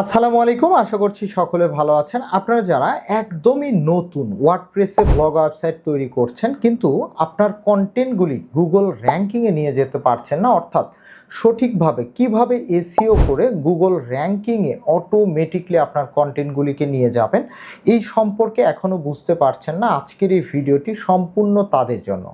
আসসালামু আলাইকুম, আশা করছি সকলে ভালো আছেন। আপনারা যারা একদমই নতুন ওয়ার্ডপ্রেসে ব্লগ ওয়েবসাইট তৈরি করছেন, কিন্তু আপনার কন্টেন্টগুলি গুগল র্যাঙ্কিংয়ে নিয়ে যেতে পারছেন না, অর্থাৎ সঠিকভাবে কীভাবে এসিও করে গুগল র্যাঙ্কিংয়ে অটোমেটিকলি আপনার কন্টেন্টগুলিকে নিয়ে যাবেন, এই সম্পর্কে এখনও বুঝতে পারছেন না। আজকের এই ভিডিওটি সম্পূর্ণ তাদের জন্য।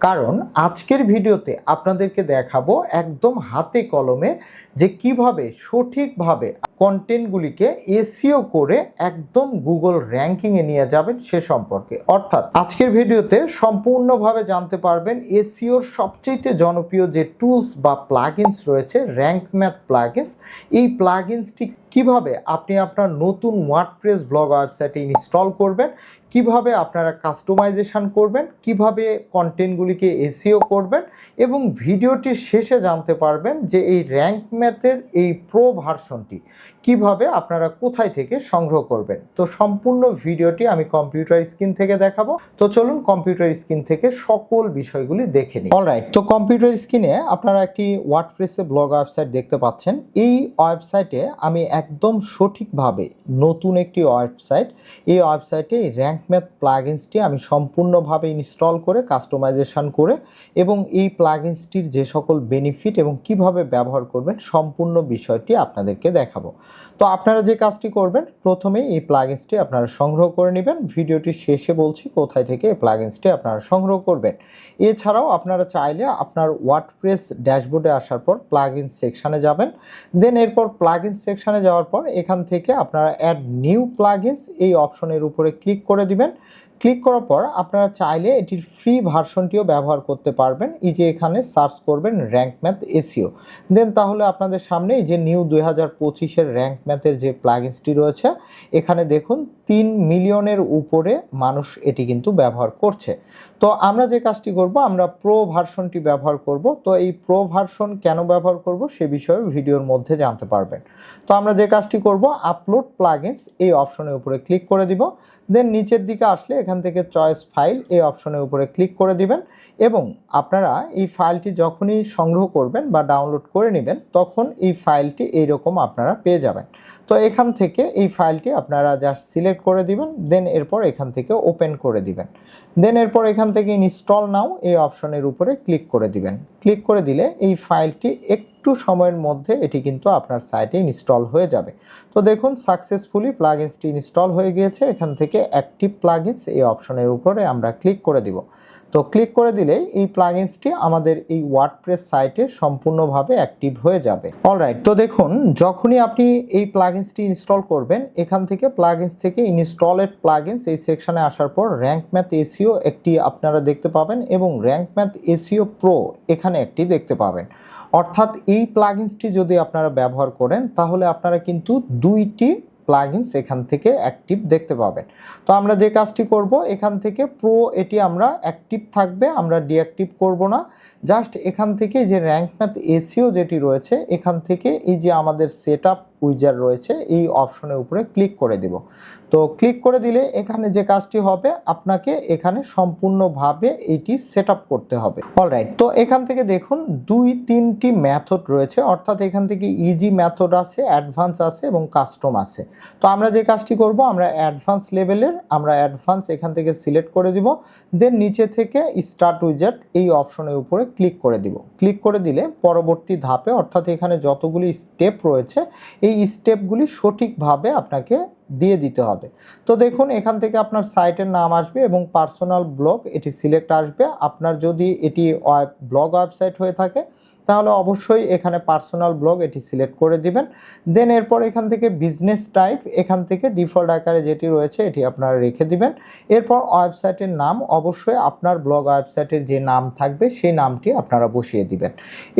কারণ আজকের ভিডিওতে আপনাদেরকে দেখাবো একদম হাতে কলমে যে কীভাবে সঠিকভাবে কন্টেন্টগুলিকে এসিও করে একদম গুগল র্যাঙ্কিংয়ে নিয়ে যাবেন সে সম্পর্কে। অর্থাৎ আজকের ভিডিওতে সম্পূর্ণভাবে জানতে পারবেন এসিওর সবচেয়ে জনপ্রিয় যে টুলস বা প্লাগইনস রয়েছে র্যাঙ্ক ম্যাথ প্লাগইনস এই প্লাগইনসটি কীভাবে আপনি আপনার নতুন ওয়ার্ডপ্রেস ব্লগ ওয়েবসাইটে ইনস্টল করবেন, কীভাবে আপনারা কাস্টমাইজেশন করবেন, কীভাবে কন্টেন্টগুলিকে এসিও করবেন এবং ভিডিওটির শেষে জানতে পারবেন যে এই র্যাঙ্ক ম্যাথের এই প্রো ভার্সনটি কীভাবে আপনারা কোথায় থেকে সংগ্রহ করবেন? তো সম্পূর্ণ ভিডিওটি আমি কম্পিউটার স্ক্রিন থেকে দেখাবো। তো চলুন কম্পিউটার স্ক্রিন থেকে সকল বিষয়গুলি দেখে নিই। অলরাইট তো কম্পিউটার স্ক্রিনে আপনারা একটি ওয়ার্ডপ্রেসে ব্লগ ওয়েবসাইট দেখতে পাচ্ছেন। এই ওয়েবসাইটে আমি একদম সঠিকভাবে নতুন একটি ওয়েবসাইট এই ওয়েবসাইটে র্যাঙ্ক ম্যাথ প্লাগইনসটি আমি সম্পূর্ণভাবে ইনস্টল করে কাস্টমাইজেশন করে এবং এই প্লাগইনসটির যে সকল বেনিফিট এবং কীভাবে ব্যবহার করবেন সম্পূর্ণ বিষয়টি আপনাদেরকে দেখাবো। তো আপনারা যে কাজটি করবেন, প্রথমেই এই প্লাগইনসটি আপনারা সংগ্রহ করে নেবেন। ভিডিওটি শেষে বলছি কোথায় থেকে এই প্লাগইনসটি আপনারা সংগ্রহ করবেন। এছাড়াও আপনারা চাইলে আপনার ওয়ার্ডপ্রেস ড্যাশবোর্ডে আসার পর প্লাগইন সেকশানে যাবেন। দেন এরপর প্লাগইন সেকশানে যাওয়ার পর এখান থেকে আপনারা অ্যাড নিউ প্লাগইনস এই অপশনের উপরে ক্লিক করে দিবেন। ক্লিক করার পর আপনারা চাইলে এটির ফ্রি ভার্সনটিও ব্যবহার করতে পারবেন। এই যে এখানে সার্চ করবেন র্যাঙ্ক ম্যাথ এসিও দেন তাহলে আপনাদের সামনে এই যে নিউ দুই হাজার পঁচিশের র্যাঙ্ক ম্যাথের যে প্লাগিনসটি রয়েছে, এখানে দেখুন তিন মিলিয়নের উপরে মানুষ এটি কিন্তু ব্যবহার করছে। তো আমরা যে কাজটি করব, আমরা প্রো ভার্সনটি ব্যবহার করব। তো এই প্রো ভার্সন কেন ব্যবহার করব, সে বিষয়ে ভিডিওর মধ্যে জানতে পারবেন। তো আমরা যে কাজটি করব আপলোড প্লাগিনস এই অপশনের উপরে ক্লিক করে দিব। দেন নিচের দিকে আসলে এখান থেকে চয়েস ফাইল এই অপশনের উপরে ক্লিক করে দিবেন এবং আপনারা এই ফাইলটি যখনই সংগ্রহ করবেন বা ডাউনলোড করে নেবেন, তখন এই ফাইলটি এইরকম আপনারা পেয়ে যাবেন। তো এখান থেকে এই ফাইলটি আপনারা জাস্ট সিলেক্ট করে দিবেন দেন এরপর এখান থেকে ওপেন করে দিবেন। দেন এরপর এখান থেকে ইনস্টল নাও এই অপশনের উপরে ক্লিক করে দিবেন। ক্লিক করে দিলে এই ফাইলটি একটু সময়ের মধ্যে এটি কিন্তু আপনার সাইটে ইনস্টল হয়ে যাবে। তো দেখুন সাকসেসফুলি প্লাগিনসটি ইনস্টল হয়ে গিয়েছে। এখান থেকে অ্যাক্টিভ প্লাগিনস এই অপশনের উপরে আমরা ক্লিক করে দিব। তো ক্লিক করে দিলে এই প্লাগইনসটি আমাদের এই ওয়ার্ডপ্রেস সাইটে সম্পূর্ণভাবে অ্যাক্টিভ হয়ে যাবে। অলরাইট তো দেখুন, যখনই আপনি এই প্লাগইনসটি ইনস্টল করবেন, এখান থেকে প্লাগইনস থেকে ইনস্টলেড প্লাগইনস এই সেকশনে আসার পর র্যাঙ্ক ম্যাথ এসিও একটি আপনারা দেখতে পাবেন এবং র্যাঙ্ক ম্যাথ এসিও প্রো এখানে একটি দেখতে পাবেন। অর্থাৎ এই প্লাগইনসটি যদি আপনারা ব্যবহার করেন, তাহলে আপনারা কিন্তু দুইটি প্লাগইনস এখান থেকে অ্যাক্টিভ দেখতে পাবেন। তো আমরা যে কাজটি করব, এখান থেকে প্রো এটি আমরা অ্যাক্টিভ থাকবে, আমরা ডিঅ্যাক্টিভ করব না। জাস্ট এখান থেকে যে র্যাঙ্ক ম্যাথ এসিও যেটি রয়েছে, এখান থেকে এই যে আমাদের সেট উইজার রয়েছে, এই অপশনের উপরে ক্লিক করে দেব। তো ক্লিক করে দিলে এখানে যে কাজটি হবে, আপনাকে এখানে সম্পূর্ণভাবে এটি সেট করতে হবে। অলরাইট তো এখান থেকে দেখুন, দুই তিনটি ম্যাথড রয়েছে, অর্থাৎ এখান থেকে ইজি ম্যাথড আছে অ্যাডভান্স আছে এবং কাস্টম আছে। তো আমরা যে কাজটি করব, আমরা অ্যাডভান্স লেভেলের আমরা অ্যাডভান্স এখান থেকে সিলেক্ট করে দিব দেন নিচে থেকে স্টার্ট উইজার্ট এই অপশনের উপরে ক্লিক করে দিব। ক্লিক করে দিলে পরবর্তী ধাপে, অর্থাৎ এখানে যতগুলি স্টেপ রয়েছে এই স্টেপগুলি সঠিকভাবে আপনাকে দিয়ে দিতে হবে। তো দেখুন, এখান থেকে আপনার সাইটের নাম আসবে এবং পার্সোনাল ব্লগ এটি সিলেক্ট আসবে। আপনার যদি এটি ব্লগ ওয়েবসাইট হয়ে থাকে, তাহলে অবশ্যই এখানে পার্সোনাল ব্লগ এটি সিলেক্ট করে দিবেন। দেন এরপর এখান থেকে বিজনেস টাইপ, এখান থেকে ডিফল্ট আকারে যেটি রয়েছে এটি আপনারা রেখে দিবেন। এরপর ওয়েবসাইটের নাম, অবশ্যই আপনার ব্লগ ওয়েবসাইটের যে নাম থাকবে, সেই নামটি আপনারা বসিয়ে দিবেন।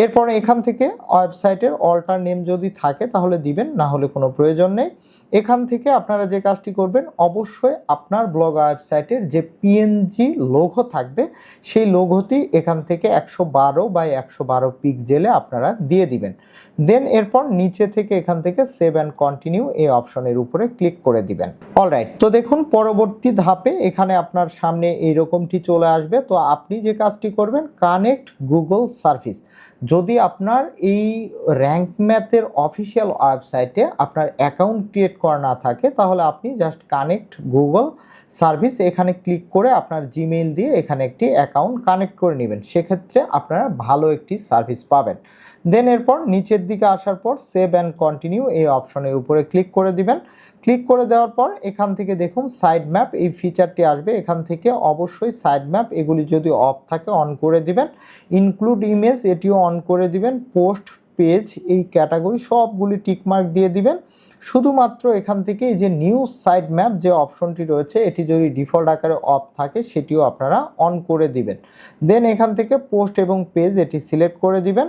এরপর এখান থেকে ওয়েবসাইটের অল্টার নেম যদি থাকে, তাহলে দিবেন, না হলে কোনো প্রয়োজন নেই। এখান থেকে আপনারা যে কাজটি করবেন, অবশ্যই আপনার ব্লগ ওয়েবসাইটের যে পিএনজি লোগো থাকবে, সেই লোগোটি এখান থেকে একশো বারো বাই একশো বারো পিক্সেলে আপনারা দিয়ে দিবেন। দেন এরপর নিচে থেকে এখান থেকে সেভ অ্যান্ড কন্টিনিউ এই অপশনের উপরে ক্লিক করে দিবেন। অলরাইট তো দেখুন, পরবর্তী ধাপে এখানে আপনার সামনে এইরকমটি চলে আসবে। তো আপনি যে কাজটি করবেন কানেক্ট গুগল সার্ভিস যদি আপনার এই র্যাঙ্ক ম্যাথের অফিসিয়াল ওয়েবসাইটে আপনার অ্যাকাউন্ট ক্রিয়েট করা না থাকে তাহলে আপনি জাস্ট কানেক্ট গুগল সার্ভিস এখানে ক্লিক করে আপনার জিমেইল দিয়ে এখানে একটি অ্যাকাউন্ট কানেক্ট করে নেবেন। সেক্ষেত্রে আপনারা ভালো একটি সার্ভিস পাবেন। দেন এরপর নিচের দিকে আসার পর সেভ অ্যান্ড কন্টিনিউ এই অপশনের উপরে ক্লিক করে দিবেন। ক্লিক করে দেওয়ার পর এখান থেকে দেখুন সাইড ম্যাপ এই ফিচারটি আসবে। এখান থেকে অবশ্যই সাইড ম্যাপ এগুলি যদি অফ থাকে অন করে দিবেন। ইনক্লুড ইমেজ এটিও অন করে দিবেন। পোস্ট পেজ এই ক্যাটাগরি সবগুলি টিকমার্ক দিয়ে দিবেন। শুধুমাত্র এখান থেকে এই যে নিউজ সাইড ম্যাপ যে অপশনটি রয়েছে, এটি যদি ডিফল্ট আকারে অফ থাকে, সেটিও আপনারা অন করে দিবেন। দেন এখান থেকে পোস্ট এবং পেজ এটি সিলেক্ট করে দিবেন।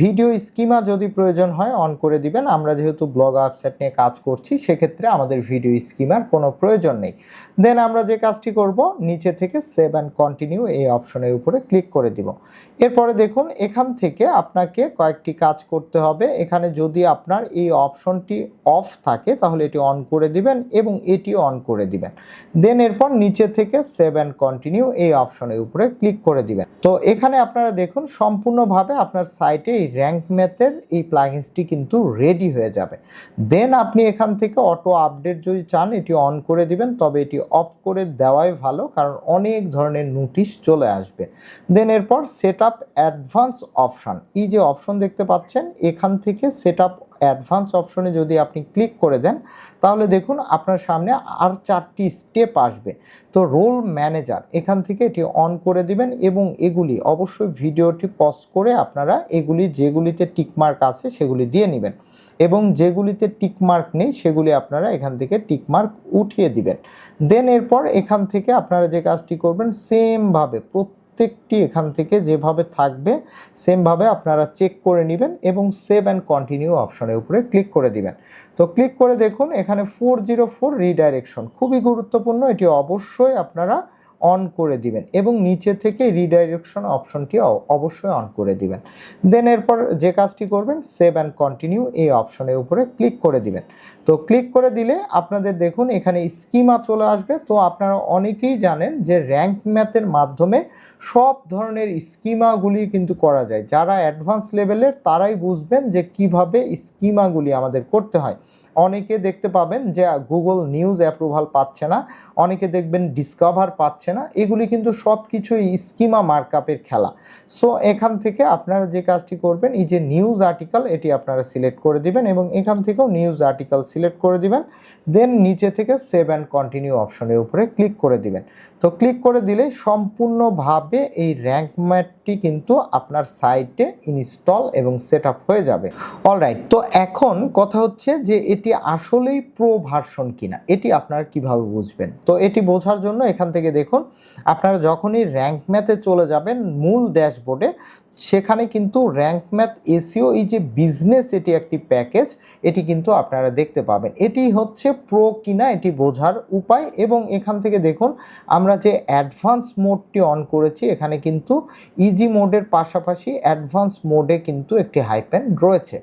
ভিডিও স্কিমা যদি প্রয়োজন হয় অন করে দিবেন। আমরা যেহেতু ব্লগ ওয়েবসাইট নিয়ে কাজ করছি, সেক্ষেত্রে আমাদের ভিডিও স্কিমার কোনো প্রয়োজন নেই। দেন আমরা যে কাজটি করব, নিচে থেকে সেভ অ্যান্ড কন্টিনিউ এই অপশনের উপরে ক্লিক করে দিব। এরপরে দেখুন, এখান থেকে আপনাকে কয়েকটি কাজ করতে হবে। এখানে যদি আপনার এই অপশনটি অফ থাকে, তাহলে এটি অন করে দিবেন এবং এটিও অন করে দিবেন। দেন এরপর নিচে থেকে সেভ অ্যান্ড কন্টিনিউ এই অপশনের উপরে ক্লিক করে দিবেন। তো এখানে আপনারা দেখুন, সম্পূর্ণভাবে আপনার সাইটে এই র্যাঙ্ক ম্যাথের এই প্লাগিনসটি কিন্তু রেডি হয়ে যাবে। দেন আপনি এখান থেকে অটো আপডেট যদি চান, এটি অন করে দিবেন, তবে এটি অফ করে দেওয়াই ভালো, কারণ অনেক ধরনের নোটিশ চলে আসবে। দেন এরপর সেট আপ অ্যাডভান্স অপশান। এই যে অপশন দেখতে পাচ্ছেন এখান থেকে সেট আপ অ্যাডভান্স অপশনে যদি আপনি ক্লিক করে দেন, তাহলে দেখুন আপনার সামনে আর চারটি স্টেপ আসবে। তো রোল ম্যানেজার এখান থেকে এটি অন করে দিবেন এবং এগুলি অবশ্যই ভিডিওটি পজ করে আপনারা এগুলি যেগুলিতে টিকমার্ক আছে সেগুলি দিয়ে নেবেন এবং যেগুলিতে টিকমার্ক নেই সেগুলি আপনারা এখান থেকে টিকমার্ক উঠিয়ে দিবেন। দেন এরপর এখান থেকে আপনারা যে কাজটি করবেন সেমভাবে প্রত্যেকটি এখান থেকে যেভাবে থাকবে, সেমভাবে আপনারা চেক করে নেবেন এবং সেভ অ্যান্ড কন্টিনিউ অপশনের উপরে ক্লিক করে দিবেন। তো ক্লিক করে দেখুন, এখানে ফোর জিরো ফোর রিডাইরেকশন খুবই গুরুত্বপূর্ণ, এটি অবশ্যই আপনারা অন করে দিবেন এবং নিচে থেকে রিডাইরেকশন অপশনটি অবশ্যই অন করে দিবেন। দেন এরপর যে কাজটি করবেন সেভ অ্যান্ড কন্টিনিউ এই অপশনের উপরে ক্লিক করে দিবেন। তো ক্লিক করে দিলে আপনাদের দেখুন এখানে স্কিমা চলে আসবে। তো আপনারা অনেকেই জানেন যে র্যাঙ্ক ম্যাথের মাধ্যমে সব ধরনের স্কিমাগুলি কিন্তু করা যায়। যারা অ্যাডভান্স লেভেলের তারাই বুঝবেন যে কীভাবে স্কিমাগুলি আমাদের করতে হয়। অনেকে দেখতে পাবেন যে গুগল নিউজ অ্যাপ্রুভাল পাচ্ছে না। অনেকে দেখবেন ডিসকভার পাচ্ছে না, এগুলি কিন্তু সব কিছুই স্কিমা মার্কআপের খেলা। সো এখান থেকে আপনারা যে কাজটি করবেন, এই যে নিউজ আর্টিকেল এটি আপনারা সিলেক্ট করে দিবেন এবং এখান থেকেও নিউজ আর্টিকেল সিলেক্ট করে দিবেন। দেন নিচে থেকে সেভ অ্যান্ড কন্টিনিউ অপশনের উপরে ক্লিক করে দিবেন। তো ক্লিক করে দিলে সম্পূর্ণভাবে এই র্যাঙ্ক ম্যাটটি কিন্তু আপনার সাইটে ইনস্টল এবং সেট হয়ে যাবে। অলরাইট তো এখন কথা হচ্ছে যে এটি আসলেই প্রো ভার্সন কিনা, এটি আপনারা কীভাবে বুঝবেন? তো, এটি বোঝার জন্য এখান থেকে দেখুন আপনারা যখনই র্যাঙ্ক ম্যাথে চলে যাবেন মূল ড্যাশবোর্ডে সেখানে কিন্তু র্যাঙ্ক ম্যাথ এসিও এই যে বিজনেস এটি একটি প্যাকেজ এটি কিন্তু আপনারা দেখতে পাবেন। এটি হচ্ছে প্রো কিনা এটি বোঝার উপায় এবং এখান থেকে দেখুন, আমরা যে অ্যাডভান্স মোডটি অন করেছি, এখানে কিন্তু ইজি মোডের পাশাপাশি অ্যাডভান্স মোডে কিন্তু একটি হাইপেন রয়েছে।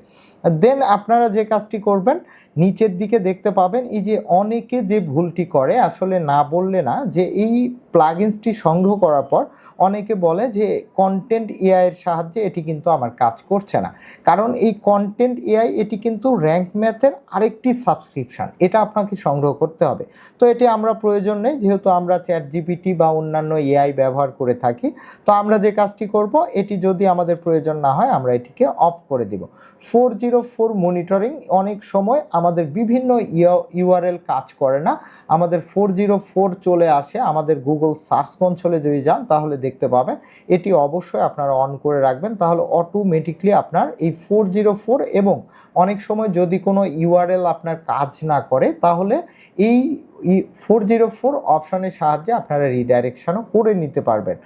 দেন আপনারা যে কাজটি করবেন, নিচের দিকে দেখতে পাবেন, এই যে অনেকে যে ভুলটি করে, আসলে না বললে না, যে এই প্লাগিনসটি সংগ্রহ করার পর অনেকে বলে যে কন্টেন্ট এআইয়ের সাহায্যে এটি কিন্তু আমার কাজ করছে না। কারণ এই কন্টেন্ট এআই এটি কিন্তু র্যাঙ্ক ম্যাথের আরেকটি সাবস্ক্রিপশন এটা আপনাকে সংগ্রহ করতে হবে। তো এটি আমরা প্রয়োজন নেই, যেহেতু আমরা চ্যাট জিপিটি বা অন্যান্য এআই ব্যবহার করে থাকি, তো আমরা যে কাজটি করব, এটি যদি আমাদের প্রয়োজন না হয়, আমরা এটিকে অফ করে দিব। ফোর জিরো ফোর মনিটরিং অনেক সময় আমাদের বিভিন্ন ইউআরএল কাজ করে না। আমাদের ফোর জিরো ফোর চলে আসে, আমাদের গুগল সার্চ কনসোলে যদি যান তাহলে দেখতে পাবেন। এটি অবশ্যই আপনারা অন করে রাখবেন, তাহলে অটোমেটিকলি আপনার এই ফোর জিরো ফোর এবং অনেক সময় যদি কোনো ইউআরএল আপনার কাজ না করে, তাহলে এই ফোর জিরো ফোর অপশনের সাহায্যে আপনারা রিডাইরেকশনও করে নিতে পারবেন।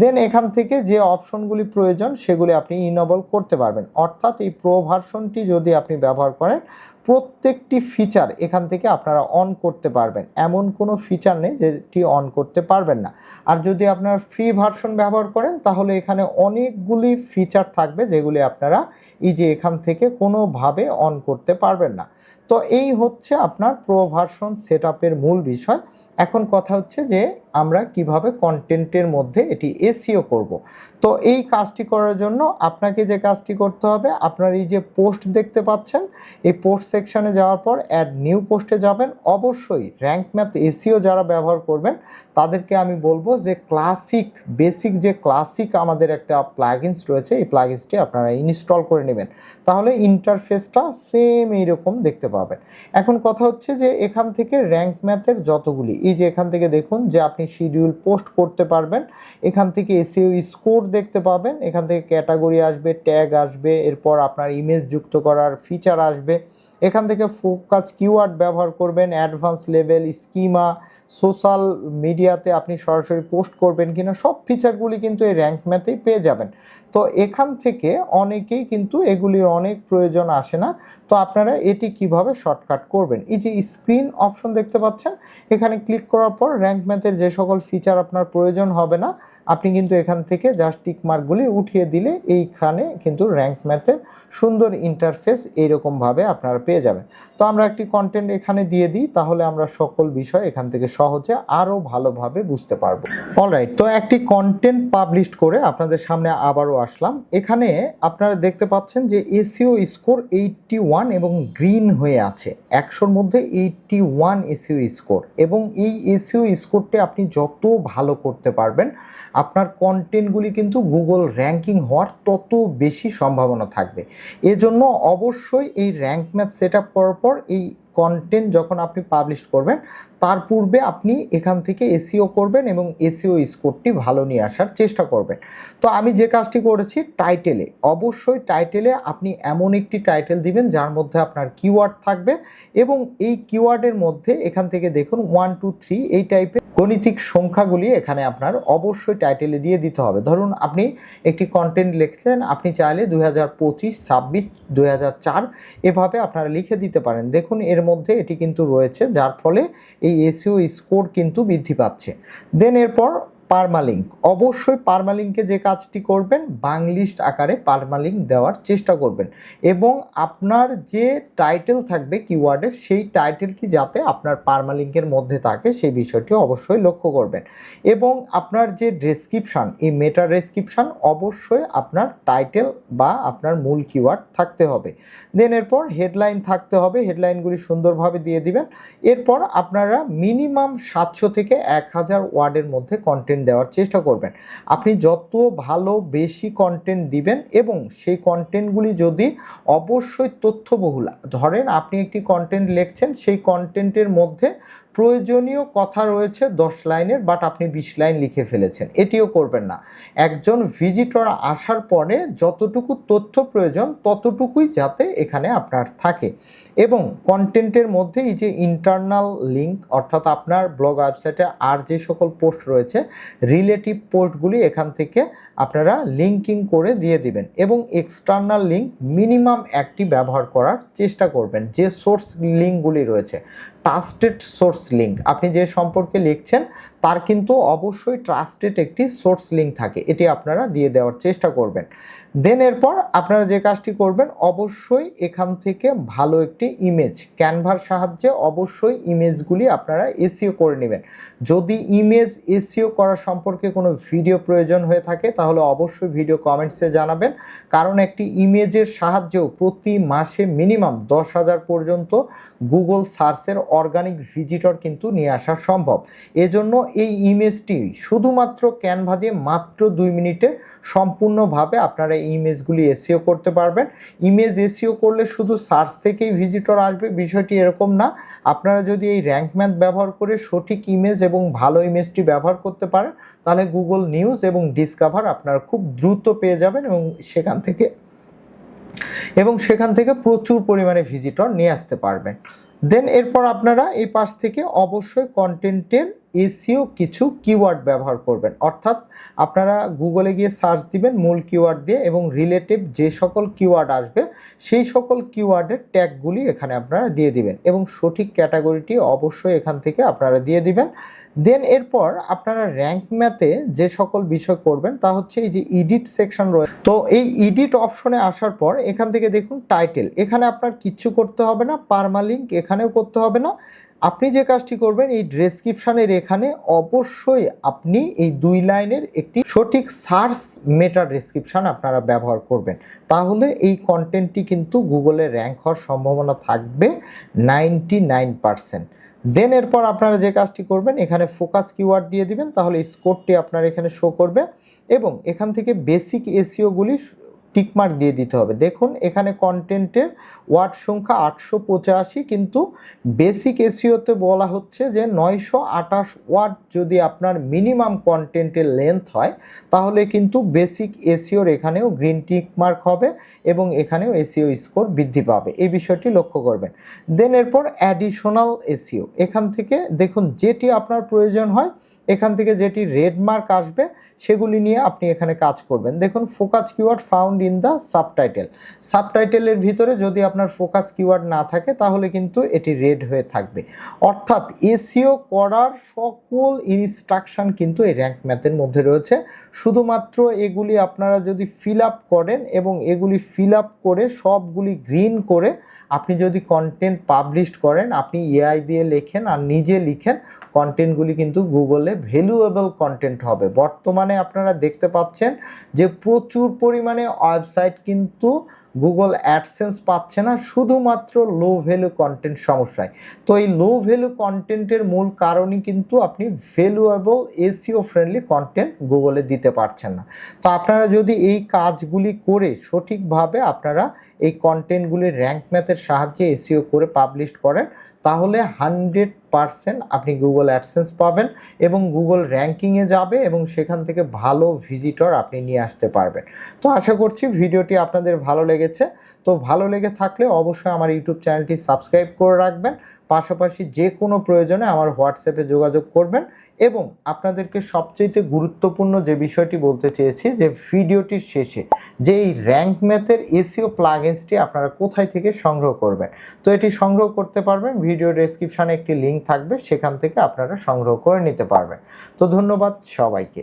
দেন এখান থেকে যে অপশনগুলি প্রয়োজন, সেগুলি আপনি ইনবল করতে পারবেন। অর্থাৎ এই প্রো ভার্সনটি যদি আপনি ব্যবহার করেন, প্রত্যেকটি ফিচার এখান থেকে আপনারা অন করতে পারবেন। এমন কোনো ফিচার নেই যেটি অন করতে পারবেন না। আর যদি আপনারা ফ্রি ভার্সন ব্যবহার করেন, তাহলে এখানে অনেকগুলি ফিচার থাকবে যেগুলি আপনারা এই যে এখান থেকে কোনোভাবে অন করতে পারবেন না। তো এই হচ্ছে আপনার প্রো ভার্সন সেট মূল বিষয়। এখন কথা হচ্ছে যে আমরা কীভাবে কন্টেন্টের মধ্যে এটি এসিও করব। তো এই কাজটি করার জন্য আপনাকে যে কাজটি করতে হবে, আপনার এই যে পোস্ট দেখতে পাচ্ছেন, এই পোস্ট সেকশনে যাওয়ার পর অ্যাড নিউ পোস্টে যাবেন। অবশ্যই র্যাঙ্ক ম্যাথ এসিও যারা ব্যবহার করবেন, তাদেরকে আমি বলব যে ক্লাসিক, বেসিক যে ক্লাসিক আমাদের একটা প্লাগিনস রয়েছে, এই প্লাগিনসটি আপনারা ইনস্টল করে নেবেন। তাহলে ইন্টারফেসটা সেম এইরকম দেখতে পাবেন। এখন কথা হচ্ছে যে এখান থেকে র্যাঙ্ক ম্যাথের যতগুলি এই যে এখান থেকে দেখুন যে আপনি শিডিউল পোস্ট করতে পারবেন। এখান থেকে এসিও স্কোর দেখতে পাবেন। এখান থেকে ক্যাটাগরি আসবে ট্যাগ আসবে, এরপর আপনার ইমেজ যুক্ত করার ফিচার আসবে। এখান থেকে ফোকাস কিওয়ার্ড ব্যবহার করবেন অ্যাডভান্স লেভেল স্কিমা সোশ্যাল মিডিয়াতে আপনি সরাসরি পোস্ট করবেন কিনা, সব ফিচারগুলি কিন্তু এই র্যাঙ্ক ম্যাথেই পেয়ে যাবেন। তো এখান থেকে অনেকেই কিন্তু এগুলির অনেক প্রয়োজন আসে না। তো আপনারা এটি কীভাবে শর্টকাট করবেন? এই যে স্ক্রিন অপশন দেখতে পাচ্ছেন, এখানে ক্লিক করার পর র্যাঙ্ক ম্যাথের যে সকল ফিচার আপনার প্রয়োজন হবে না, আপনি কিন্তু এখান থেকে জাস্ট টিকমার্কগুলি উঠিয়ে দিলে এইখানে কিন্তু র্যাঙ্ক ম্যাথের সুন্দর ইন্টারফেস এইরকমভাবে আপনারা পেয়ে যাবেন। তো আমরা একটি কন্টেন্ট এখানে দিয়ে দিই, তাহলে আমরা সকল বিষয় এখান থেকে সহজে আরও ভালোভাবে বুঝতে পারব। অলরাইট তো একটি কন্টেন্ট পাবলিশ করে আপনাদের সামনে আবারও আসলাম। এখানে আপনারা দেখতে পাচ্ছেন যে এসিও স্কোর এইটটি ওয়ান এবং গ্রিন হয়ে আছে। একশোর মধ্যে এইটটি ওয়ান এসিও স্কোর এবং এই এসিও স্কোরটি আপনি যত ভালো করতে পারবেন, আপনার কন্টেন্টগুলি কিন্তু গুগল র্যাঙ্কিং হওয়ার তত বেশি সম্ভাবনা থাকবে। এজন্য অবশ্যই এই র্যাঙ্ক ম্যাথ সেট আপ করার পর এই কন্টেন্ট যখন আপনি পাবলিশ করবেন, তার পূর্বে আপনি এখান থেকে এসিও করবেন এবং এসিও স্কোরটি ভালো নিয়ে আসার চেষ্টা করবেন। তো আমি যে কাজটি করেছি টাইটেলে অবশ্যই টাইটেলে আপনি এমন একটি টাইটেল দিবেন যার মধ্যে আপনার কিওয়ার্ড থাকবে এবং এই কিওয়ার্ডের মধ্যে এখান থেকে দেখুন ওয়ান টু থ্রি এই টাইপের গণিতিক সংখ্যাগুলি এখানে আপনার অবশ্যই টাইটেলে দিয়ে দিতে হবে। ধরুন আপনি একটি কন্টেন্ট লিখছেন, আপনি চাইলে দুই হাজার পঁচিশ, ছাব্বিশ, দুই এভাবে আপনারা লিখে দিতে পারেন। দেখুন এর মধ্যে এটি কিন্তু রয়েছে যার ফলে এই এসিও স্কোর কিন্তু বৃদ্ধি পাচ্ছে। দেন এরপর পারমালিঙ্ক। অবশ্যই পারমালিঙ্কে যে কাজটি করবেন বাংলিস্ট আকারে পারমালিঙ্ক দেওয়ার চেষ্টা করবেন। এবং আপনার যে টাইটেল থাকবে কিওয়ার্ডের সেই টাইটেলটি যাতে আপনার পারমালিঙ্কের মধ্যে থাকে, সেই বিষয়টি অবশ্যই লক্ষ্য করবেন। এবং আপনার যে ডেসক্রিপশান এই মেটা ডেসক্রিপশান অবশ্যই আপনার টাইটেল বা আপনার মূল কিওয়ার্ড থাকতে হবে। দেন এরপর হেডলাইন থাকতে হবে, হেডলাইনগুলি সুন্দরভাবে দিয়ে দিবেন। এরপর আপনারা মিনিমাম সাতশো থেকে এক হাজার ওয়ার্ডের মধ্যে কন্টেন্ট দেওয়ার চেষ্টা করবেন। আপনি যত ভালো, বেশি কন্টেন্ট দিবেন এবং সেই কন্টেন্টগুলি যদি অবশ্যই তথ্যবহুল, ধরেন আপনি একটি কন্টেন্ট লিখছেন, সেই কন্টেন্টের মধ্যে প্রয়োজনীয় কথা রয়েছে দশ লাইনের বাট আপনি বিশ লাইন লিখে ফেলেছেন। এটিও করবেন না। একজন ভিজিটর আসার পরে যতটুকু তথ্য প্রয়োজন, ততটুকুই যাতে এখানে আপনার থাকে। এবং কন্টেন্টের মধ্যে এই যে ইন্টারনাল লিঙ্ক অর্থাৎ আপনার ব্লগ ওয়েবসাইটে আর যে সকল পোস্ট রয়েছে রিলেটিভ পোস্টগুলি এখান থেকে আপনারা লিঙ্কিং করে দিয়ে দিবেন। এবং এক্সটার্নাল লিঙ্ক মিনিমাম একটি ব্যবহার করার চেষ্টা করবেন, যে সোর্স লিঙ্কগুলি রয়েছে। ট্রাস্টেড সোর্স লিঙ্ক আপনি যে সম্পর্কে লিখছেন তার কিন্তু অবশ্যই ট্রাস্টেড একটি সোর্স লিঙ্ক থাকে। এটি আপনারা দিয়ে দেওয়ার চেষ্টা করবেন। দেন এরপর আপনারা যে কাজটি করবেন, অবশ্যই এখান থেকে ভালো একটি ইমেজ ক্যানভার সাহায্যে অবশ্যই ইমেজগুলি আপনারা এসিও করে নেবেন। যদি ইমেজ এসিও করা সম্পর্কে কোনো ভিডিও প্রয়োজন হয়ে থাকে, তাহলে অবশ্যই ভিডিও কমেন্টসে জানাবেন। কারণ একটি ইমেজের সাহায্যেও প্রতি মাসে মিনিমাম দশ হাজার পর্যন্ত গুগল সার্চের অর্গানিক ভিজিটর কিন্তু নিয়ে আসা সম্ভব। এজন্য এই ইমেজটি শুধুমাত্র ক্যানভা দিয়ে মাত্র দুই মিনিটে সম্পূর্ণভাবে আপনারা এই ইমেজগুলি এসিও করতে পারবেন। ইমেজ এসিও করলে শুধু সার্চ থেকেই ভিজিটর আসবে, বিষয়টি এরকম না। আপনারা যদি এই র্যাঙ্ক ম্যাথ ব্যবহার করে সঠিক ইমেজ এবং ভালো ইমেজটি ব্যবহার করতে পারেন, তাহলে গুগল নিউজ এবং ডিসকভার আপনারা খুব দ্রুত পেয়ে যাবেন এবং সেখান থেকে এবং সেখান থেকে প্রচুর পরিমাণে ভিজিটর নিয়ে আসতে পারবেন। দেন এরপর আপনারা এই পাশ থেকে অবশ্যই কন্টেন্টের এসিও কিছু কিওয়ার্ড ব্যবহার করবেন। অর্থাৎ আপনারা গুগলে গিয়ে সার্চ দিবেন মূল কিওয়ার্ড দিয়ে এবং রিলেটিভ যে সকল কিওয়ার্ড আসবে, সেই সকল কিওয়ার্ডের ট্যাগগুলি এখানে আপনারা দিয়ে দিবেন এবং সঠিক ক্যাটাগরিটি অবশ্যই এখান থেকে আপনারা দিয়ে দিবেন। দেন এরপর আপনারা র্যাঙ্ক ম্যাথে যে সকল বিষয় করবেন, তা হচ্ছে এই যে ইডিট সেকশন রয়েছে তো এই ইডিট অপশনে আসার পর এখান থেকে দেখুন টাইটেল এখানে আপনার কিচ্ছু করতে হবে না পারমালিঙ্ক এখানেও করতে হবে না। আপনি যে কাজটি করবেন, এই ডেসক্রিপশানের এখানে অবশ্যই আপনি এই দুই লাইনের একটি সঠিক সার্চ মেটা ডেসক্রিপশান আপনারা ব্যবহার করবেন। তাহলে এই কন্টেন্টটি কিন্তু গুগলে র্যাঙ্ক হওয়ার সম্ভাবনা থাকবে নাইনটি নাইন পারসেন্ট দেন এরপর আপনারা যে কাজটি করবেন, এখানে ফোকাস কিওয়ার্ড দিয়ে দিবেন, তাহলে স্কোরটি আপনার এখানে শো করবে এবং এখান থেকে বেসিক এসিওগুলি টিকমার্ক দিয়ে দিতে হবে। দেখুন, এখানে কন্টেন্টের ওয়ার্ড সংখ্যা আটশো পঁচাশি, কিন্তু বেসিক এসিওতে বলা হচ্ছে যে নয়শো আঠাশ ওয়ার্ড যদি আপনার মিনিমাম কন্টেন্টের লেন্থ হয়, তাহলে কিন্তু বেসিক এসিওর এখানেও গ্রিন টিকমার্ক হবে এবং এখানেও এসিও স্কোর বৃদ্ধি পাবে। এই বিষয়টি লক্ষ্য করবেন। দেন এরপর অ্যাডিশনাল এসিও এখান থেকে দেখুন, যেটি আপনার প্রয়োজন হয়, এখান থেকে যেটি রেড মার্ক আসবে, সেগুলি নিয়ে আপনি এখানে কাজ করবেন। দেখুন, focus keyword found in the subtitle সাবটাইটেলের ভিতরে যদি আপনার ফোকাস কিওয়ার্ড না থাকে, তাহলে কিন্তু এটি রেড হয়ে থাকবে। অর্থাৎ এসিও করার সকল ইনস্ট্রাকশন কিন্তু এই র্যাঙ্ক ম্যাথের মধ্যে রয়েছে। শুধুমাত্র এগুলি আপনারা যদি ফিল আপ করেন এবং এগুলি ফিল আপ করে সবগুলি গ্রিন করে আপনি যদি কন্টেন্ট পাবলিশ করেন, আপনি এআই দিয়ে লেখেন আর নিজে লিখেন কন্টেন্টগুলি কিন্তু গুগলে ভ্যালুয়েবল কন্টেন্ট হবে। বর্তমানে আপনারা দেখতে পাচ্ছেন যে প্রচুর পরিমাণে ওয়েবসাইট কিন্তু গুগল অ্যাডসেন্স পাচ্ছে না, শুধুমাত্র লো ভ্যালু কন্টেন্ট সমস্যায়। তো এই লো ভ্যালু কন্টেন্টের মূল কারণই কিন্তু আপনি ভ্যালুয়েবল এসিও ফ্রেন্ডলি কন্টেন্ট গুগলে দিতে পারছেন না। তো আপনারা যদি এই কাজগুলি করে সঠিকভাবে আপনারা এই কন্টেন্টগুলি র্যাঙ্ক ম্যাথের সাহায্যে এসিও করে পাবলিশ করেন, তাহলে হান্ড্রেড পারসেন্ট আপনি গুগল অ্যাডসেন্স পাবেন এবং গুগল র্যাঙ্কিংয়ে যাবে এবং সেখান থেকে ভালো ভিজিটর আপনি নিয়ে আসতে পারবেন। তো আশা করছি ভিডিওটি আপনাদের ভালো লেগেছে। তো ভালো লেগে থাকলে অবশ্যই আমার ইউটিউব চ্যানেলটি সাবস্ক্রাইব করে রাখবেন। পাশাপাশি যে কোনো প্রয়োজনে আমার হোয়াটসঅ্যাপে যোগাযোগ করবেন এবং আপনাদেরকে সবচেয়ে গুরুত্বপূর্ণ যে বিষয়টি বলতে চেয়েছি, যে ভিডিওটির শেষে যে এই র্যাঙ্ক ম্যাথের এসিও প্লাগিনসটি আপনারা কোথায় থেকে সংগ্রহ করবেন? তো এটি সংগ্রহ করতে পারবেন ভিডিও ডেসক্রিপশানে একটি লিঙ্ক থাকবে, সেখান থেকে আপনারা সংগ্রহ করে নিতে পারবেন। তো ধন্যবাদ সবাইকে।